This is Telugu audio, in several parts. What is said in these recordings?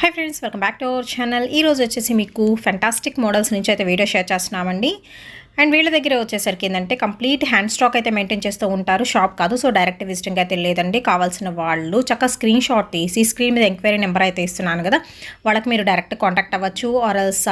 Hi friends welcome back to our channel ఈ రోజు వచ్చేసి మీకు ఫెంటాస్టిక్ మోడల్స్ నుంచి అయితే వీడియో షేర్ చేస్తున్నామండి. అండ్ వీళ్ళ దగ్గర వచ్చేసరికి ఏంటంటే కంప్లీట్ హ్యాండ్ స్టాక్ అయితే మెయింటైన్ చేస్తూ ఉంటారు. షాప్ కాదు సో డైరెక్ట్ విజిటింగ్ అయితే లేదండి. కావాల్సిన వాళ్ళు చక్కగా స్క్రీన్ షాట్ తీసి స్క్రీన్ మీద ఎంక్వైరీ నెంబర్ అయితే ఇస్తున్నాను కదా. వాళ్ళకి మీరు డైరెక్ట్ కాంటాక్ట్ అవ్వచ్చు. ఆర్ ఎల్స్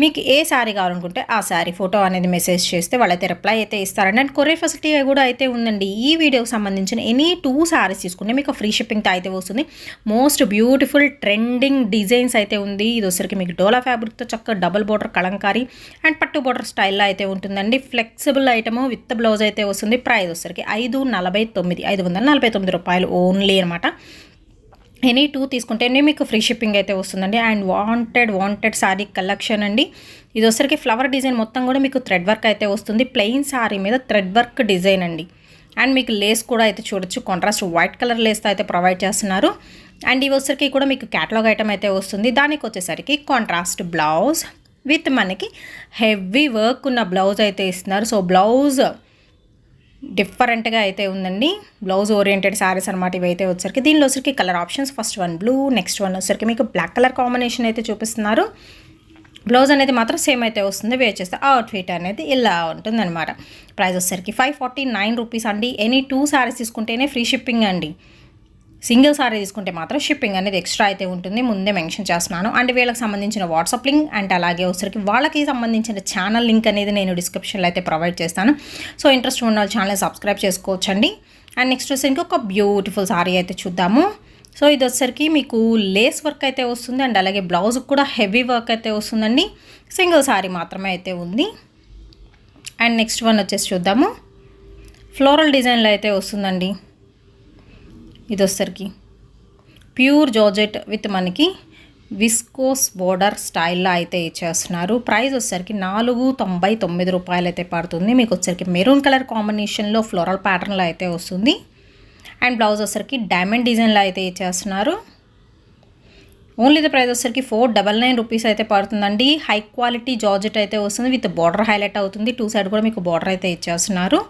మీకు ఏ శారీ కావాలనుకుంటే ఆ శారీ ఫోటో అనేది మెసేజ్ చేస్తే వాళ్ళైతే రిప్లై అయితే ఇస్తారండి. అండ్ కొరియర్ ఫెసిలిటీ కూడా అయితే ఉందండి. ఈ వీడియోకి సంబంధించిన ఎనీ టూ శారీస్ తీసుకుంటే మీకు ఫ్రీ షిప్పింగ్తో అయితే వస్తుంది. మోస్ట్ బ్యూటిఫుల్ ట్రెండింగ్ డిజైన్స్ అయితే ఉంది. ఇది వచ్చరికి మీకు డోలా ఫ్యాబ్రిక్తో చక్కగా డబుల్ బోర్డర్ కలంకారీ అండ్ పట్టు బోర్డర్ స్టైల్లో అయితే ఉంటుందండి. ఫ్లెక్సిబుల్ ఐటమ్ విత్ బ్లౌజ్ అయితే వస్తుంది. ప్రైస్ వచ్చరికి ఐదు నలభై తొమ్మిది ఐదు వందల నలభై తొమ్మిది రూపాయలు ఓన్లీ అనమాట ఎనీ టూ తీసుకుంటేనే మీకు ఫ్రీ షిప్పింగ్ అయితే వస్తుందండి. And wanted wanted sari collection అండి. ఇది వచ్చరికి ఫ్లవర్ డిజైన్ మొత్తం కూడా మీకు థ్రెడ్ వర్క్ అయితే వస్తుంది. ప్లెయిన్ శారీ మీద థ్రెడ్ వర్క్ డిజైన్ అండి. అండ్ మీకు లేస్ కూడా అయితే చూడొచ్చు. కాంట్రాస్ట్ వైట్ కలర్ లేస్తో అయితే ప్రొవైడ్ చేస్తున్నారు. అండ్ ఇవి వచ్చరికి కూడా మీకు క్యాటలాగ్ ఐటమ్ అయితే వస్తుంది. దానికి వచ్చేసరికి కాంట్రాస్ట్ బ్లౌజ్ విత్ మనకి హెవీ వర్క్ ఉన్న బ్లౌజ్ అయితే ఇస్తున్నారు. సో బ్లౌజ్ డిఫరెంట్గా అయితే ఉందండి. బ్లౌజ్ ఓరియంటెడ్ శారీస్ అనమాట ఇవి అయితే వచ్చరికి దీనిలో వచ్చరికి colour options. First one blue next one వచ్చరికి మీకు బ్లాక్ కలర్ కాంబినేషన్ అయితే చూపిస్తున్నారు. బ్లౌజ్ అనేది మాత్రం సేమ్ అయితే వస్తుంది. వేర్ చేస్తే అవుట్ఫిట్ అనేది ఇలా ఉంటుందన్నమాట. ప్రైస్ వచ్చేసరికి ఫైవ్ ఫార్టీ నైన్ రూపీస్ అండి. ఎనీ టూ శారీస్ తీసుకుంటేనే ఫ్రీ షిప్పింగ్ అండి. సింగిల్ సారీ తీసుకుంటే మాత్రం షిప్పింగ్ అనేది ఎక్స్ట్రా అయితే ఉంటుంది. ముందే మెన్షన్ చేస్తున్నాను. అండ్ వీళ్ళకి సంబంధించిన వాట్సాప్ లింక్ అండ్ అలాగే ఒకసారికి వాళ్ళకి సంబంధించిన ఛానల్ లింక్ అనేది నేను డిస్క్రిప్షన్లో అయితే ప్రొవైడ్ చేస్తాను. సో ఇంట్రెస్ట్ ఉన్న వాళ్ళు ఛానల్ సబ్స్క్రైబ్ చేసుకోవచ్చండి. అండ్ నెక్స్ట్ వచ్చేసరికి ఒక బ్యూటిఫుల్ సారీ అయితే చూద్దాము. సో ఇది వచ్చేసరికి మీకు లేస్ వర్క్ అయితే వస్తుంది అండ్ అలాగే బ్లౌజ్ కూడా హెవీ వర్క్ అయితే వస్తుందండి. సింగిల్ సారీ మాత్రమే అయితే ఉంది. అండ్ నెక్స్ట్ వన్ వచ్చేసి చూద్దాము. ఫ్లోరల్ డిజైన్లో అయితే వస్తుందండి. ఇది వచ్చేసరికి ప్యూర్ జార్జెట్ విత్ మనకి విస్కోస్ బోర్డర్ స్టైల్లో అయితే ఇచ్చేస్తున్నారు. ప్రైస్ వచ్చేసరికి నాలుగు తొంభై తొమ్మిది రూపాయలు అయితే పడుతుంది. మీకు వచ్చేసరికి మెరూన్ కలర్ కాంబినేషన్లో ఫ్లోరల్ ప్యాటర్న్లో అయితే వస్తుంది. అండ్ బ్లౌజ్ వచ్చేసరికి డైమండ్ డిజైన్లో అయితే ఇచ్చేస్తున్నారు. ఓన్లీ ద ప్రైస్ వచ్చరికి ఫోర్ డబల్ నైన్ రూపీస్ అయితే పడుతుందండి. హై క్వాలిటీ జార్జెట్ అయితే వస్తుంది. విత్ బార్డర్ హైలైట్ అవుతుంది. టూ సైడ్ కూడా మీకు బార్డర్ అయితే ఇచ్చేస్తున్నారు.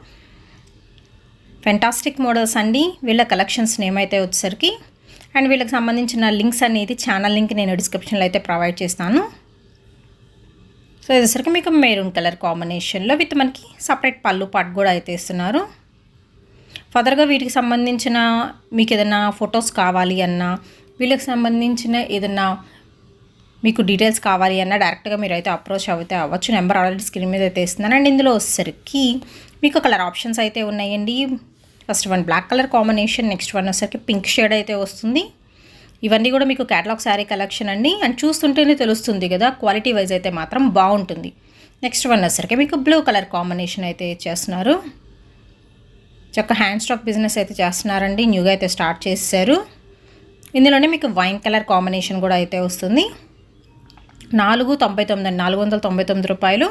ఫెంటాస్టిక్ మోడల్స్ అండి. వీళ్ళ కలెక్షన్స్ నేమ్ అయితే వచ్చేసరికి. అండ్ వీళ్ళకి సంబంధించిన లింక్స్ అనేది ఛానల్ లింక్ నేను డిస్క్రిప్షన్లో అయితే ప్రొవైడ్ చేస్తాను. సో ఇది వచ్చరికి మీకు మెరూన్ కలర్ కాంబినేషన్లో విత్ మనకి సపరేట్ పళ్ళు పాట్ కూడా అయితే ఇస్తున్నారు. ఫర్దర్గా వీటికి సంబంధించిన మీకు ఏదైనా ఫొటోస్ కావాలి అన్నా వీళ్ళకి సంబంధించిన ఏదైనా మీకు డీటెయిల్స్ కావాలి అన్నా డైరెక్ట్గా మీరు అయితే అప్రోచ్ అవుతే అవ్వచ్చు. నెంబర్ ఆల్రెడీ స్క్రీన్ మీద అయితే ఇస్తున్నాను. అండ్ ఇందులో వచ్చేసరికి మీకు కలర్ ఆప్షన్స్ అయితే ఉన్నాయండి. First one black colour combination next one వచ్చేసరికి పింక్ షేడ్ అయితే వస్తుంది. ఇవన్నీ కూడా మీకు క్యాటలాగ్ శారీ కలెక్షన్ అండి. అండ్ చూస్తుంటేనే తెలుస్తుంది కదా క్వాలిటీ వైజ్ అయితే మాత్రం బాగుంటుంది. నెక్స్ట్ వన్ వచ్చేసరికి మీకు బ్లూ కలర్ కాంబినేషన్ అయితే చేస్తున్నారు. చక్క హ్యాండ్ స్టాక్ బిజినెస్ అయితే చేస్తున్నారండి. న్యూగా అయితే స్టార్ట్ చేశారు. ఇందులోనే మీకు వైన్ కలర్ కాంబినేషన్ కూడా అయితే వస్తుంది. నాలుగు తొంభై తొమ్మిది అండి నాలుగు వందల తొంభై తొమ్మిది రూపాయలు.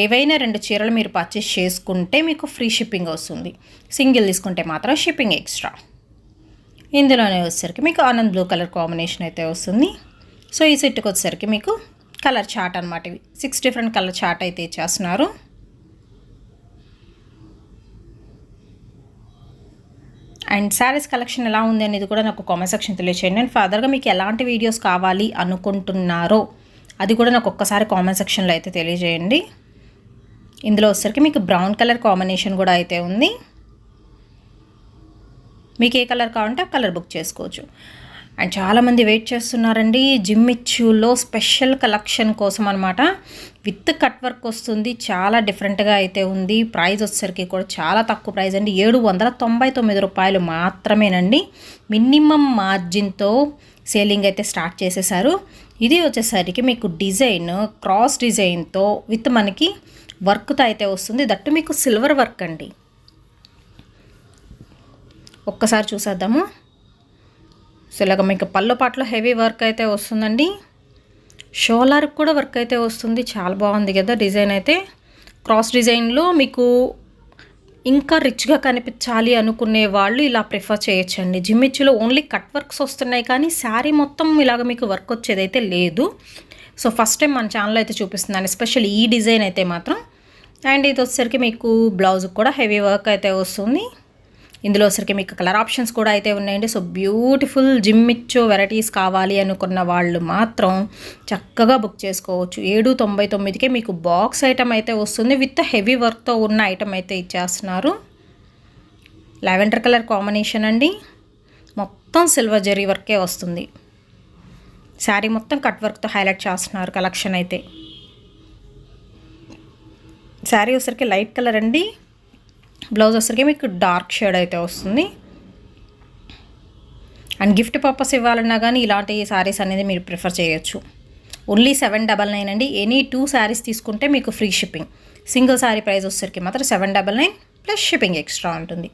ఏవైనా రెండు చీరలు మీరు పర్చేస్ చేసుకుంటే మీకు ఫ్రీ షిప్పింగ్ వస్తుంది. సింగిల్ తీసుకుంటే మాత్రం షిప్పింగ్ ఎక్స్ట్రా ఇందులోనే వచ్చేసరికి మీకు ఆనంద్ బ్లూ కలర్ కాంబినేషన్ అయితే వస్తుంది. సో ఈ సెట్కి వచ్చేసరికి మీకు కలర్ చాట్ అనమాట ఇవి. సిక్స్ డిఫరెంట్ కలర్ చాట్ అయితే ఇచ్చేస్తున్నారు. అండ్ శారీస్ కలెక్షన్ ఎలా ఉంది అనేది కూడా నాకు కామెంట్ సెక్షన్ తెలియచేయండి. అండ్ ఫర్దర్గా మీకు ఎలాంటి వీడియోస్ కావాలి అనుకుంటున్నారో అది కూడా నాకు ఒక్కసారి కామెంట్ సెక్షన్లో అయితే తెలియజేయండి. ఇందులో వచ్చరికి మీకు బ్రౌన్ కలర్ కాంబినేషన్ కూడా అయితే ఉంది. మీకు ఏ కలర్ కావాలంటే ఆ కలర్ బుక్ చేసుకోవచ్చు. అండ్ చాలామంది వెయిట్ చేస్తున్నారండి జిమ్ స్పెషల్ కలెక్షన్ కోసం అనమాట విత్ కట్ వర్క్ వస్తుంది చాలా డిఫరెంట్గా అయితే ఉంది. ప్రైస్ వచ్చేసరికి కూడా చాలా తక్కువ ప్రైస్ అండి. ఏడు వందల తొంభై తొమ్మిది రూపాయలు మాత్రమేనండి. మినిమం మార్జిన్తో సేలింగ్ అయితే స్టార్ట్ చేసేసారు. ఇది వచ్చేసరికి మీకు డిజైన్ క్రాస్ డిజైన్తో విత్ మనకి వర్క్తో అయితే వస్తుంది. దట్టు మీకు సిల్వర్ వర్క్ అండి. ఒక్కసారి చూసేద్దాము. సో ఇలాగ మీకు పళ్ళు పాటలో హెవీ వర్క్ అయితే వస్తుందండి. షోలార్కి కూడా వర్క్ అయితే వస్తుంది. చాలా బాగుంది కదా డిజైన్ అయితే. క్రాస్ డిజైన్లో మీకు ఇంకా రిచ్గా కనిపించాలి అనుకునే వాళ్ళు ఇలా ప్రిఫర్ చేయొచ్చండి. జిమ్మిచ్చులో ఓన్లీ కట్ వర్క్స్ వస్తున్నాయి కానీ శారీ మొత్తం ఇలాగ మీకు వర్క్ వచ్చేదైతే లేదు. సో ఫస్ట్ టైం మన ఛానల్ అయితే చూపిస్తున్నాను ఎస్పెషల్ ఈ డిజైన్ అయితే మాత్రం. అండ్ ఇది వచ్చేసరికి మీకు బ్లౌజ్కి కూడా హెవీ వర్క్ అయితే వస్తుంది. ఇందులో వచ్చరికి మీకు కలర్ ఆప్షన్స్ కూడా అయితే ఉన్నాయండి. సో బ్యూటిఫుల్ జిమ్మిచ్చో వెరైటీస్ కావాలి అనుకున్న వాళ్ళు మాత్రం చక్కగా బుక్ చేసుకోవచ్చు. ఏడు తొంభై తొమ్మిదికే మీకు బాక్స్ ఐటమ్ అయితే వస్తుంది. విత్ హెవీ వర్క్తో ఉన్న ఐటమ్ అయితే ఇచ్చేస్తున్నారు. లావెండర్ కలర్ కాంబినేషన్ అండి. మొత్తం సిల్వర్ జరీ వర్కే వస్తుంది. శారీ మొత్తం కట్ వర్క్తో హైలైట్ చేస్తున్నారు కలెక్షన్ అయితే. శారీ వచ్చరికి లైట్ కలర్ అండి. బ్లౌజ్ వచ్చరికి మీకు డార్క్ షేడ్ అయితే వస్తుంది. అండ్ గిఫ్ట్ పర్పస్ ఇవ్వాలన్నా కానీ ఇలాంటి శారీస్ అనేది మీరు ప్రిఫర్ చేయొచ్చు. ఓన్లీ సెవెన్ డబల్ నైన్ అండి. ఎనీ టూ శారీస్ తీసుకుంటే మీకు free shipping. Single sari price వచ్చేసరికి మాత్రం seven double nine plus shipping extra ఉంటుంది.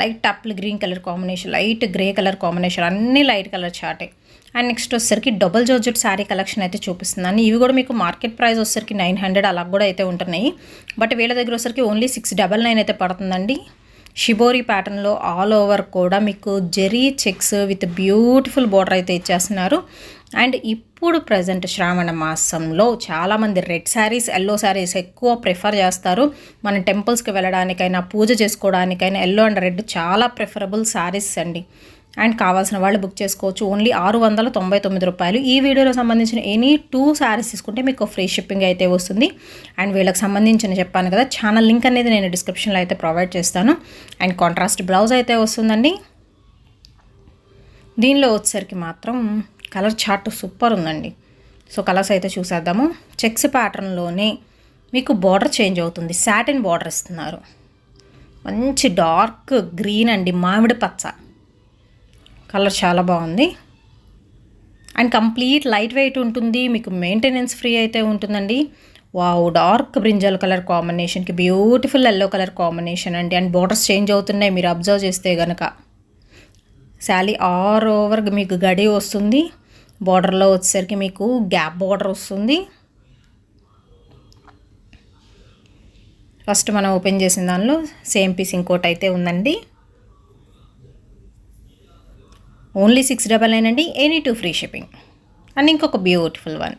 Light టప్లు green colour combination light grey colour combination అన్నీ లైట్ కలర్ చాటే. అండ్ నెక్స్ట్ వచ్చేసరికి డబుల్ జోర్జెట్ శారీ కలెక్షన్ అయితే చూపిస్తున్నాను ఇవి కూడా మీకు మార్కెట్ ప్రైస్ వచ్చేసరికి నైన్ హండ్రెడ్ అలా కూడా అయితే ఉంటున్నాయి. బట్ వీళ్ళ దగ్గర వచ్చేసరికి ఓన్లీ సిక్స్ డబల్ నైన్ అయితే పడుతుందండి. షిబోరి ప్యాటర్న్లో ఆల్ ఓవర్ కూడా మీకు zari checks with beautiful border అయితే ఇచ్చేస్తున్నారు. అండ్ ఇప్పుడు ప్రజెంట్ శ్రావణ మాసంలో చాలామంది రెడ్ శారీస్ ఎల్లో శారీస్ ఎక్కువ ప్రిఫర్ చేస్తారు. మన టెంపుల్స్కి వెళ్ళడానికైనా పూజ చేసుకోవడానికైనా ఎల్లో అండ్ రెడ్ చాలా ప్రిఫరబుల్ శారీస్ అండి. అండ్ కావాల్సిన వాళ్ళు బుక్ చేసుకోవచ్చు. ఓన్లీ ఆరు వందల తొంభై తొమ్మిది రూపాయలు. ఈ వీడియోలో సంబంధించిన ఎనీ టూ శారీస్ తీసుకుంటే మీకు ఫ్రీ షిప్పింగ్ అయితే వస్తుంది. అండ్ వీళ్ళకి సంబంధించిన చెప్పాను కదా ఛానల్ లింక్ అనేది నేను డిస్క్రిప్షన్లో అయితే ప్రొవైడ్ చేస్తాను. అండ్ కాంట్రాస్ట్ బ్లౌజ్ అయితే వస్తుందండి. దీనిలో వచ్చేసరికి మాత్రం కలర్ చార్ట్ సూపర్ ఉందండి. సో కలర్స్ అయితే చూసేద్దాము. చెక్స్ ప్యాటర్న్లోనే మీకు బార్డర్ చేంజ్ అవుతుంది. సాటిన్ బార్డర్ ఇస్తున్నారు. మంచి డార్క్ గ్రీన్ అండి మామిడి పచ్చ. కలర్ చాలా బాగుంది. అండ్ కంప్లీట్ లైట్ వెయిట్ ఉంటుంది. మీకు మెయింటెనెన్స్ ఫ్రీ అయితే ఉంటుందండి. వావ్ డార్క్ బ్రింజల్ కలర్ కాంబినేషన్కి బ్యూటిఫుల్ ఎల్లో కలర్ కాంబినేషన్ అండి. అండ్ బోర్డర్స్ చేంజ్ అవుతున్నాయి. మీరు అబ్జర్వ్ చేస్తే కనుక శాలీ ఆల్ ఓవర్ మీకు గడి వస్తుంది. బార్డర్లో వచ్చేసరికి మీకు గ్యాప్ బార్డర్ వస్తుంది. ఫస్ట్ మనం ఓపెన్ చేసిన దానిలో సేమ్ పీస్ ఇంకోటి అయితే ఉందండి. ఓన్లీ సిక్స్ డబల్ నైన్ అండి any two free shipping. And ఇంకొక బ్యూటిఫుల్ వన్.